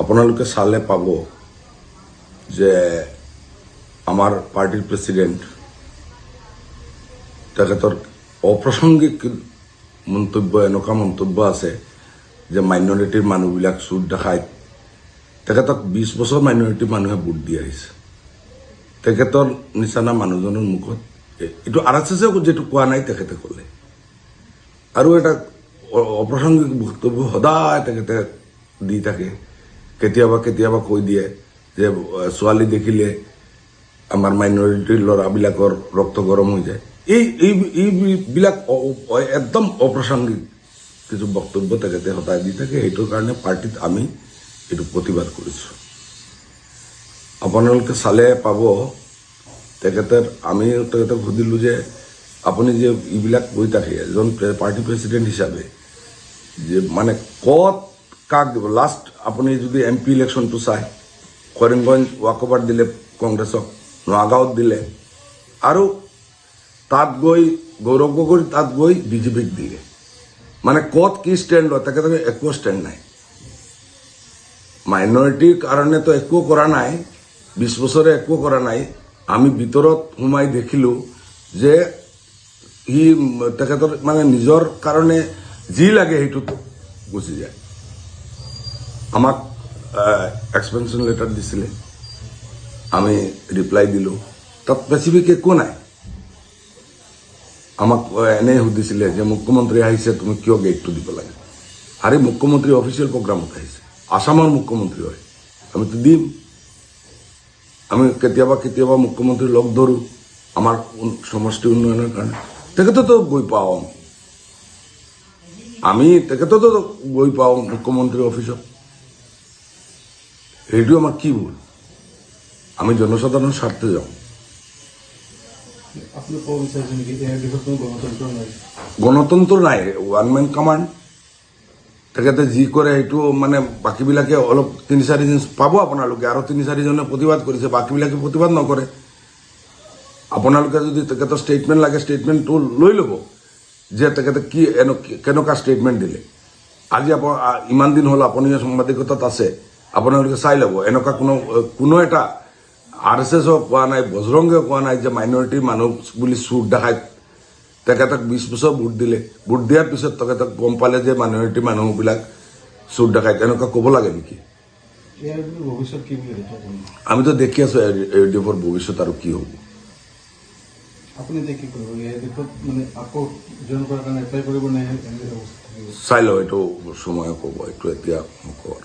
আপোনালোকে চালে পাব যে আমাৰ পাৰ্টিৰ প্ৰেচিডেণ্ট তেখেতৰ অপ্ৰাসংগিক মন্তব্য, এনেকুৱা মন্তব্য আছে যে মাইনৰিটিৰ মানুহবিলাক চুৰ দেখাই তেখেতক বিছ বছৰ মাইনৰিটিৰ মানুহে ভোট দি আহিছে। তেখেতৰ নিচিনা মানুহজনৰ মুখত এইটো আৰ এছ এছেও যিটো কোৱা নাই, তেখেতে ক'লে। আৰু এটা অপ্ৰাসংগিক বক্তব্য সদায় তেখেতে দি থাকে। কেতিয়াবা কেতিয়াবা কৈ দিয়ে যে ছোৱালী দেখিলে আমাৰ মাইনৰিটিৰ ল'ৰাবিলাকৰ ৰক্ত গৰম হৈ যায়। এই, এই- এইবিলাক একদম অপ্ৰাসংগিক কিছু বক্তব্য তেখেতে সদায় দি থাকে সেইটোৰ কাৰণে পাৰ্টিত আমি এইটো প্ৰতিবাদ কৰিছোঁ। আপোনালোকে চালে পাব তেখেতে আমি তেখেতক সুধিলোঁ যে, আপুনি যে এইবিলাক কৈ থাকে, এজন পাৰ্টি প্ৰেচিডেণ্ট হিচাপে, যে মানে ক'ত কাক দিব? লাষ্ট আপুনি যদি এম পি ইলেকশ্যনটো চায় কৰিমগঞ্জ ৱাকঅভাৰ দিলে কংগ্ৰেছক নগাঁৱত দিলে, আৰু তাত গৈ, গৌৰৱ গগৈ তাত গৈ বিজেপিক দিলে মানে ক'ত কি ষ্টেণ্ড লয় তেখেতৰ একো ষ্টেণ্ড নাই। মাইনৰিটিৰ কাৰণেতো একো কৰা নাই বিছ বছৰে একো কৰা নাই। আমি ভিতৰত সোমাই দেখিলোঁ যে সি তেখেতৰ মানে নিজৰ কাৰণে যি লাগে সেইটোত গুচি যায়। আমাক এক্সপেনশ্যন লেটাৰ দিছিলে। আমি ৰিপ্লাই দিলোঁ। তাত স্পেচিফিক একো নাই। আমাক এনেই সুধিছিলে যে মুখ্যমন্ত্ৰী আহিছে, তুমি কিয় গেটটো দিব লাগে? আৰে, মুখ্যমন্ত্ৰী অফিচিয়েল প্ৰগ্ৰামত আহিছে। আসামৰ মুখ্যমন্ত্ৰী হয়। আমিতো দিম। আমি কেতিয়াবা কেতিয়াবা মুখ্যমন্ত্ৰী লগ ধৰোঁ। আমাৰ সমষ্টি উন্নয়নৰ কাৰণে। তেখেতেতো গৈ পাওঁ। আমি তেখেতেতো গৈ পাওঁ মুখ্যমন্ত্ৰী অফিচত সেইটো আমাৰ কি ভুল আমি ইয়াৰ দেশত কোনো গণতন্ত্ৰ নাই। গণতন্ত্ৰ নাই ওৱান মেন কমাণ্ড তেখেতে যি কৰে সেইটো মানে বাকীবিলাকে অলপ তিনি চাৰিজন পাব আপোনালোকে। আৰু তিনি চাৰিজনে প্ৰতিবাদ কৰিছে বাকীবিলাকে প্ৰতিবাদ নকৰে। আপোনালোকে যদি তেখেতৰ ষ্টেটমেণ্ট লাগে ষ্টেটমেণ্টটো লৈ ল'ব যে তেখেতে কি এনে- কেনেকুৱা ষ্টেটমেণ্ট দিলে। আজি আপ আ- ইমান দিন হ'ল আপুনি সাংবাদিকতাত আছে। আপোনালোকে চাই ল'ব। এনেকুৱা কোনো কোনো এটা আৰ এছ এছক কোৱা নাই বজৰংগে কোৱা নাই যে মাইনৰিটিৰ মানুহ বুলি চুৰ দেখাই তেখেতক বিছ বছৰ ভোট দিলে। ভোট দিয়াৰ পিছত তেখেতক গম পালে যে মাইনৰিটি মানুহবিলাক চুৰ দেখাই। তেনেকুৱা ক'ব লাগে নেকি? আমিতো দেখি আছো এ ডি এফৰ ভৱিষ্যত আৰু কি হ'ব। মানে চাই লওঁ এইটো সময়ে ক'ব এইটো এতিয়া নকওঁ